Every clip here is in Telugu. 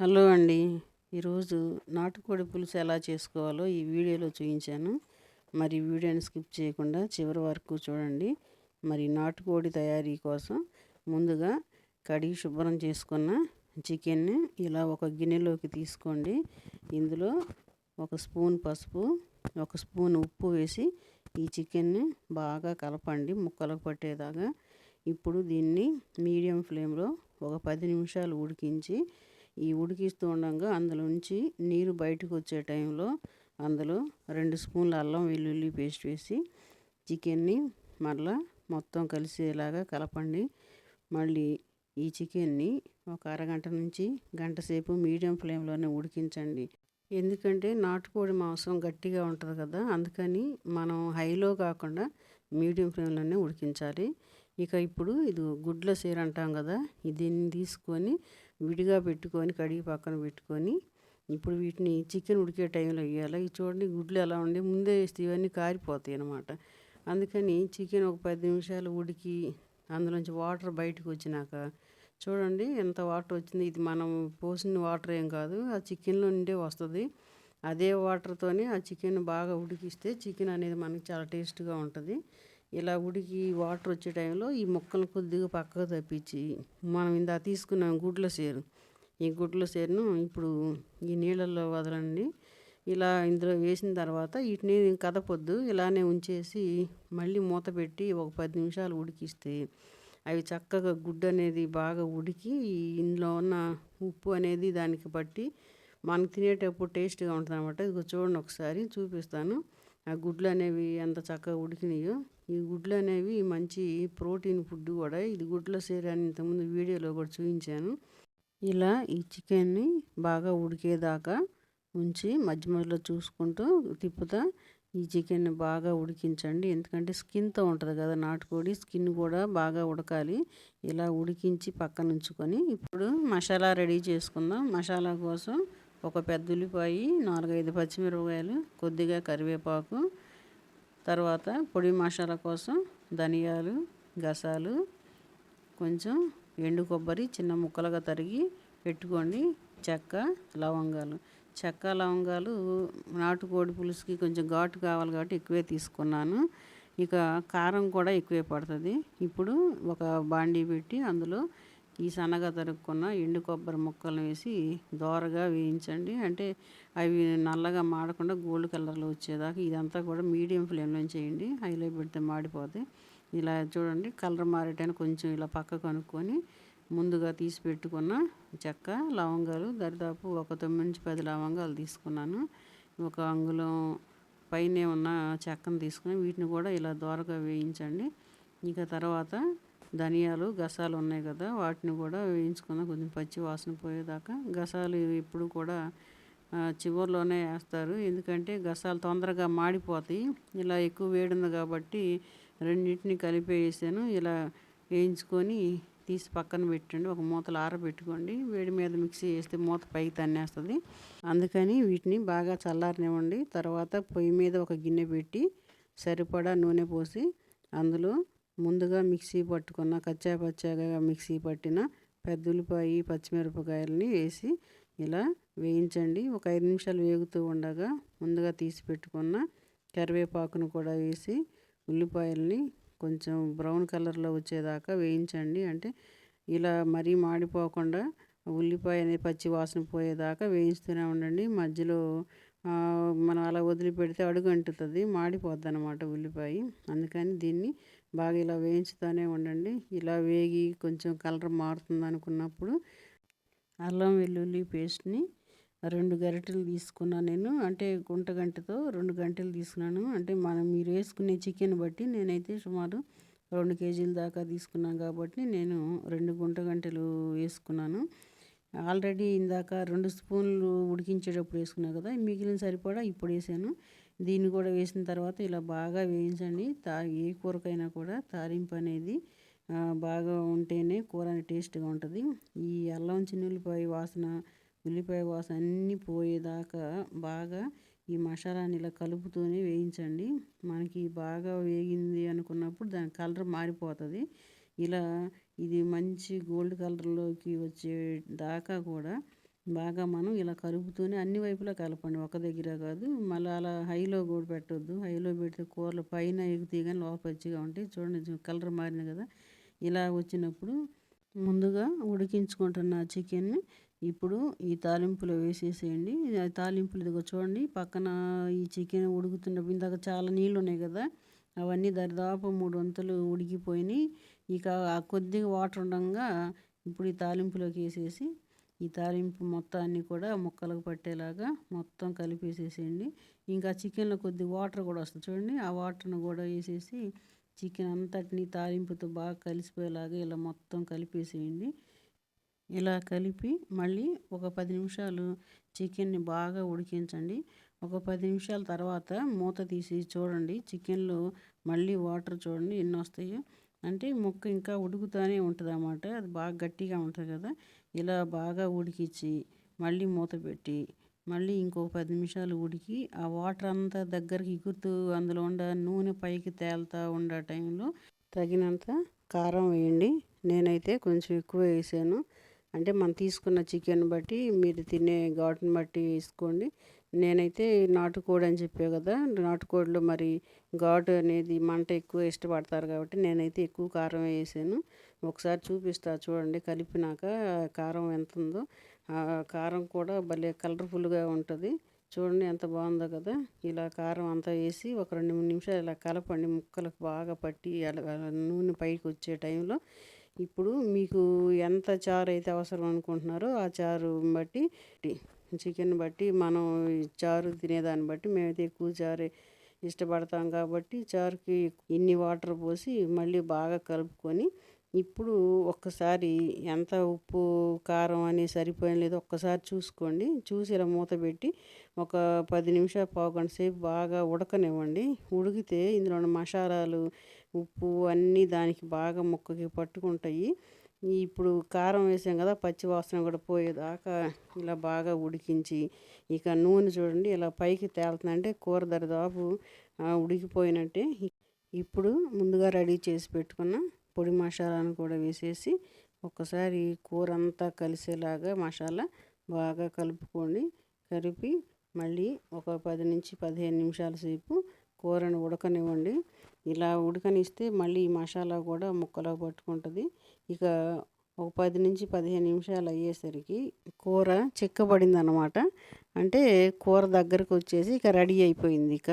హలో అండి. ఈరోజు నాటుకోడి పులుసు ఎలా చేసుకోవాలో ఈ వీడియోలో చూపించాను. మరి వీడియోని స్కిప్ చేయకుండా చివరి వరకు చూడండి. మరి నాటుకోడి తయారీ కోసం ముందుగా కడిగి శుభ్రం చేసుకున్న చికెన్ని ఇలా ఒక గిన్నెలోకి తీసుకోండి. ఇందులో ఒక స్పూన్ పసుపు ఒక స్పూన్ ఉప్పు వేసి ఈ చికెన్ని బాగా కలపండి ముక్కలకు పట్టేదాకా. ఇప్పుడు దీన్ని మీడియం ఫ్లేమ్లో ఒక పది నిమిషాలు ఉడికించి ఈ ఉడికిస్తూ ఉండగా అందులోంచి నీరు బయటకు వచ్చే టైంలో అందులో రెండు స్పూన్ల అల్లం వెల్లుల్లి పేస్ట్ వేసి చికెన్ని మళ్ళా మొత్తం కలిసేలాగా కలపండి. మళ్ళీ ఈ చికెన్ని ఒక అరగంట నుంచి గంట సేపు మీడియం ఫ్లేమ్లోనే ఉడికించండి. ఎందుకంటే నాటుకోడి మాంసం గట్టిగా ఉంటుంది కదా అందుకని మనం హైలో కాకుండా మీడియం ఫ్లేమ్లోనే ఉడికించాలి. ఇక ఇప్పుడు ఇది గుడ్ల సీర అంటాం కదా దీన్ని తీసుకొని విడిగా పెట్టుకొని కడిగి పక్కన పెట్టుకొని ఇప్పుడు వీటిని చికెన్ ఉడికే టైంలో వేయాలి. ఇవి చూడండి గుడ్లు ఎలా ఉండి ముందే వేస్తే ఇవన్నీ కారిపోతాయి అన్నమాట. అందుకని చికెన్ ఒక పది నిమిషాలు ఉడికి అందులోంచి వాటర్ బయటకు వచ్చినాక చూడండి ఎంత వాటర్ వచ్చింది. ఇది మనం పోసిన వాటర్ ఏం కాదు ఆ చికెన్లో నుండే వస్తుంది. అదే వాటర్తోనే ఆ చికెన్ బాగా ఉడికిస్తే చికెన్ అనేది మనకి చాలా టేస్ట్గా ఉంటుంది. ఇలా ఉడికి వాటర్ వచ్చే టైంలో ఈ ముక్కలు కొద్దిగా పక్కకు తప్పించి మనం ఇందా తీసుకున్నాం గుడ్ల సేరు. ఈ గుడ్ల సేరును ఇప్పుడు ఈ నీళ్ళల్లో వదలండి. ఇలా ఇందులో వేసిన తర్వాత వీటిని కదపొద్దు. ఇలానే ఉంచేసి మళ్ళీ మూత పెట్టి ఒక పది నిమిషాలు ఉడికిస్తే అవి చక్కగా గుడ్డు అనేది బాగా ఉడికి ఇందులో ఉన్న ఉప్పు అనేది దానికి పట్టి మనకు తినేటప్పుడు టేస్ట్గా ఉంటుంది అనమాట ఇది చూడండి ఒకసారి చూపిస్తాను. ఆ గుడ్లు అనేవి ఎంత చక్కగా ఉడికినాయో ఈ గుడ్లు అనేవి మంచి ప్రోటీన్ ఫుడ్ కూడా. ఇది గుడ్ల సేరాన్ని ఇంతకుముందు వీడియోలో కూడా చూపించాను. ఇలా ఈ చికెన్ని బాగా ఉడికేదాకా ఉంచి మధ్య మధ్యలో చూసుకుంటూ తిప్పుతా ఈ చికెన్ని బాగా ఉడికించండి. ఎందుకంటే స్కిన్తో ఉంటుంది కదా నాటుకోడి స్కిన్ కూడా బాగా ఉడకాలి. ఇలా ఉడికించి పక్కన ఉంచుకొని ఇప్పుడు మసాలా రెడీ చేసుకుందాం. మసాలా కోసం ఒక పెద్ద ఉల్లిపాయ నాలుగైదు పచ్చిమిరపకాయలు కొద్దిగా కరివేపాకు తర్వాత పొడి మసాలా కోసం ధనియాలు గసాలు కొంచెం ఎండు కొబ్బరి చిన్న ముక్కలుగా తరిగి పెట్టుకోండి. చెక్క లవంగాలు. చెక్క లవంగాలు నాటుకోడి పులుసుకి కొంచెం ఘాటు కావాలి కాబట్టి ఎక్కువే తీసుకున్నాను. ఇక కారం కూడా ఎక్కువే పడుతుంది. ఇప్పుడు ఒక బాండీ పెట్టి అందులో ఈ సన్నగా తరుక్కున్న ఎండు కొబ్బరి ముక్కలను వేసి దోరగా వేయించండి. అంటే అవి నల్లగా మాడకుండా గోల్డ్ కలర్లో వచ్చేదాకా ఇదంతా కూడా మీడియం ఫ్లేమ్లో చేయండి. హైలో పెడితే మాడిపోతే ఇలా చూడండి కలర్ మారేటని కొంచెం ఇలా పక్క కనుక్కొని ముందుగా తీసి పెట్టుకున్న చెక్క లవంగాలు దరిదాపు ఒక తొమ్మిది నుంచి పది లవంగాలు తీసుకున్నాను. ఒక అంగుళం పైన ఉన్న చెక్కను తీసుకుని వీటిని కూడా ఇలా దోరగా వేయించండి. ఇక తర్వాత ధనియాలు గసాలు ఉన్నాయి కదా వాటిని కూడా వేయించుకుందాం. కొంచెం పచ్చి వాసన పోయేదాకా. గసాలు ఇప్పుడు కూడా చివరిలోనే వేస్తారు. ఎందుకంటే గసాలు తొందరగా మాడిపోతాయి. ఇలా ఎక్కువ వేడింది కాబట్టి రెండింటిని కలిపేసాను. ఇలా వేయించుకొని తీసి పక్కన పెట్టండి. ఒక మూతలు ఆరబెట్టుకోండి. వేడి మీద మిక్సీ వేస్తే మూత పైకి తన్నేస్తుంది. అందుకని వీటిని బాగా చల్లారనివ్వండి. తర్వాత పొయ్యి మీద ఒక గిన్నె పెట్టి సరిపడా నూనె పోసి అందులో ముందుగా మిక్సీ పట్టుకున్న కచ్చా పచ్చాగా మిక్సీ పట్టిన పెద్ద ఉల్లిపాయ పచ్చిమిరపకాయలని వేసి ఇలా వేయించండి. ఒక ఐదు నిమిషాలు వేగుతూ ఉండగా ముందుగా తీసి పెట్టుకున్న కరివేపాకును కూడా వేసి ఉల్లిపాయల్ని కొంచెం బ్రౌన్ కలర్లో వచ్చేదాకా వేయించండి. అంటే ఇలా మరీ మాడిపోకుండా ఉల్లిపాయ అనేది పచ్చి వాసన పోయేదాకా వేయిస్తూనే ఉండండి. మధ్యలో మనం అలా వదిలిపెడితే అడుగు అంటుతుంది మాడిపోద్ది అనమాట ఉల్లిపాయ. అందుకని దీన్ని బాగా ఇలా వేయించుతూనే ఉండండి. ఇలా వేగి కొంచెం కలర్ మారుతుంది అనుకున్నప్పుడు అల్లం వెల్లుల్లి పేస్ట్ని రెండు గరిటెలు తీసుకున్నాను నేను. అంటే గుంట గంటతో రెండు గంటలు తీసుకున్నాను. అంటే మనం మీరు వేసుకునే చికెన్ బట్టి నేనైతే సుమారు రెండు కేజీల దాకా తీసుకున్నాను కాబట్టి నేను రెండు గుంట గంటలు వేసుకున్నాను. ఆల్రెడీ ఇందాక రెండు స్పూన్లు ఉడికించేటప్పుడు వేసుకున్నాను కదా మిగిలిన సరిపడా ఇప్పుడు వేసాను. దీన్ని కూడా వేసిన తర్వాత ఇలా బాగా వేయించండి. తా ఏ కూరకైనా కూడా తాలింపు అనేది బాగా ఉంటేనే కూర టేస్ట్గా ఉంటుంది. ఈ అల్లం చిన్నులపాయ వాసన ఉల్లిపాయ వాసన అన్నీ పోయేదాకా బాగా ఈ మసాలాని ఇలా కలుపుతూనే వేయించండి. మనకి బాగా వేగింది అనుకున్నప్పుడు దాని కలర్ మారిపోతుంది. ఇలా ఇది మంచి గోల్డ్ కలర్లోకి వచ్చే దాకా కూడా బాగా మనం ఇలా కలుపుతూనే అన్ని వైపులా కలపండి. ఒక దగ్గర కాదు మళ్ళీ అలా హైలో కూడా పెట్టొద్దు. హైలో పెడితే కూరలు పైన ఎగుతాయి కానీ లోపచ్చిగా ఉంటాయి. చూడండి కలర్ మారింది కదా. ఇలా వచ్చినప్పుడు ముందుగా ఉడికించుకుంటున్న చికెన్ని ఇప్పుడు ఈ తాలింపులో వేసేసేయండి. తాలింపులు ఇదిగో చూడండి పక్కన ఈ చికెన్ ఉడుకుతున్నప్పుడు ఇందాక చాలా నీళ్ళు ఉన్నాయి కదా అవన్నీ దరిదాపు మూడు వంతులు ఉడికిపోయినాయి. ఇక కొద్దిగా వాటర్ ఉండగా ఇప్పుడు ఈ తాలింపులోకి వేసేసి ఈ తాలింపు మొత్తాన్ని కూడా ముక్కలకు పట్టేలాగా మొత్తం కలిపేసేసేయండి. ఇంకా చికెన్లో కొద్ది వాటర్ కూడా వస్తుంది. చూడండి ఆ వాటర్ని కూడా వేసేసి చికెన్ అంతటిని తాలింపుతో బాగా కలిసిపోయేలాగా ఇలా మొత్తం కలిపేసేయండి. ఇలా కలిపి మళ్ళీ ఒక పది నిమిషాలు చికెన్ని బాగా ఉడికించండి. ఒక పది నిమిషాల తర్వాత మూత తీసి చూడండి చికెన్లో మళ్ళీ వాటర్ చూడండి ఎన్ని వస్తాయో. అంటే ముక్క ఇంకా ఉడుకుతూనే ఉంటుంది అన్నమాట అది బాగా గట్టిగా ఉంటుంది కదా. ఇలా బాగా ఉడికించి మళ్ళీ మూత పెట్టి మళ్ళీ ఇంకో పది నిమిషాలు ఉడికి ఆ వాటర్ అంతా దగ్గరికి ఎగురుతూ అందులో ఉండ నూనె పైకి తేలుతూ ఉండే టైంలో తగినంత కారం వేయండి. నేనైతే కొంచెం ఎక్కువ వేసాను. అంటే మనం తీసుకున్న చికెన్ బట్టి మీరు తినే ఘాటుని బట్టి వేసుకోండి. నేనైతే నాటుకోడి అని చెప్పే కదా నాటుకోడిలో మరి ఘాటు అనేది మంట ఎక్కువ ఇష్టపడతారు కాబట్టి నేనైతే ఎక్కువ కారం వేసాను. ఒకసారి చూపిస్తా చూడండి కలిపినాక కారం ఎంత ఉందో. ఆ కారం కూడా భలే కలర్ఫుల్గా ఉంటుంది. చూడండి ఎంత బాగుందో కదా. ఇలా కారం అంతా వేసి ఒక రెండు మూడు నిమిషాలు ఇలా కలపండి ముక్కలకు బాగా పట్టి నూనె పైకి వచ్చే టైంలో. ఇప్పుడు మీకు ఎంత చారు అయితే అవసరం అనుకుంటున్నారో ఆ చారు బట్టి చికెన్ బట్టి మనం చారు తినేదాన్ని బట్టి మేమైతే ఎక్కువ చారే ఇష్టపడతాం కాబట్టి చారుకి ఇన్ని వాటర్ పోసి మళ్ళీ బాగా కలుపుకొని ఇప్పుడు ఒక్కసారి ఎంత ఉప్పు కారం అని సరిపోయిన లేదో ఒక్కసారి చూసుకోండి. చూసి ఇలా మూత పెట్టి ఒక పది నిమిషాలు పావుగంట సేపు బాగా ఉడకనివ్వండి. ఉడికితే ఇందులో మసాలాలు ఉప్పు అన్నీ దానికి బాగా ముక్కకి పట్టుకుంటాయి. ఇప్పుడు కారం వేసాం కదా పచ్చి వాసన కూడా పోయేదాకా ఇలా బాగా ఉడికించి ఇక నూనె చూడండి ఇలా పైకి తేలుతుందంటే కూర దరిదాపు ఉడికిపోయినట్టే. ఇప్పుడు ముందుగా రెడీ చేసి పెట్టుకున్న పొడి మసాలాను కూడా వేసేసి ఒక్కసారి కూర అంతా కలిసేలాగా మసాలా బాగా కలుపుకోండి. కలిపి మళ్ళీ ఒక పది నుంచి పదిహేను నిమిషాల సేపు కూరను ఉడకనివ్వండి. ఇలా ఉడకనిస్తే మళ్ళీ ఈ మసాలా కూడా ముక్కలో పట్టుకుంటుంది. ఇక ఒక పది నుంచి పదిహేను నిమిషాలు అయ్యేసరికి కూర చిక్కబడింది అనమాట అంటే కూర దగ్గరకు వచ్చేసి ఇక రెడీ అయిపోయింది ఇక.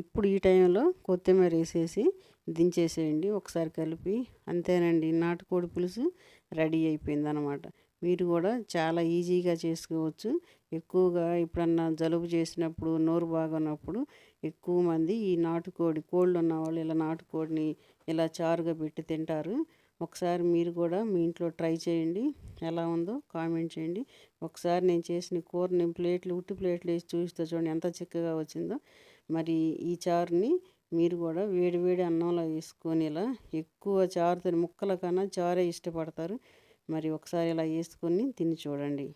ఇప్పుడు ఈ టైంలో కొత్తిమీర వేసేసి దించేసేయండి. ఒకసారి కలిపి అంతేనండి. నాటుకోడి పులుసు రెడీ అయిపోయింది అనమాట మీరు కూడా చాలా ఈజీగా చేసుకోవచ్చు. ఎక్కువగా ఎప్పుడన్నా జలుబు చేసినప్పుడు నోరు బాగున్నప్పుడు ఎక్కువ మంది ఈ నాటుకోడి కోళ్ళు ఉన్న వాళ్ళు ఇలా నాటుకోడిని ఇలా చారుగా పెట్టి తింటారు. ఒకసారి మీరు కూడా మీ ఇంట్లో ట్రై చేయండి. ఎలా ఉందో కామెంట్ చేయండి. ఒకసారి నేను చేసిన కూర నేను ప్లేట్లు ఉట్టి ప్లేట్లు వేసి చూస్తే చూడండి ఎంత చిక్కగా వచ్చిందో. మరి ఈ చారుని మీరు కూడా వేడి వేడి అన్నంలో వేసుకొని ఇలా ఎక్కువ చారుతో ముక్కల కన్నా చారే ఇష్టపడతారు. మరి ఒకసారి ఇలా వేసుకొని తిని చూడండి.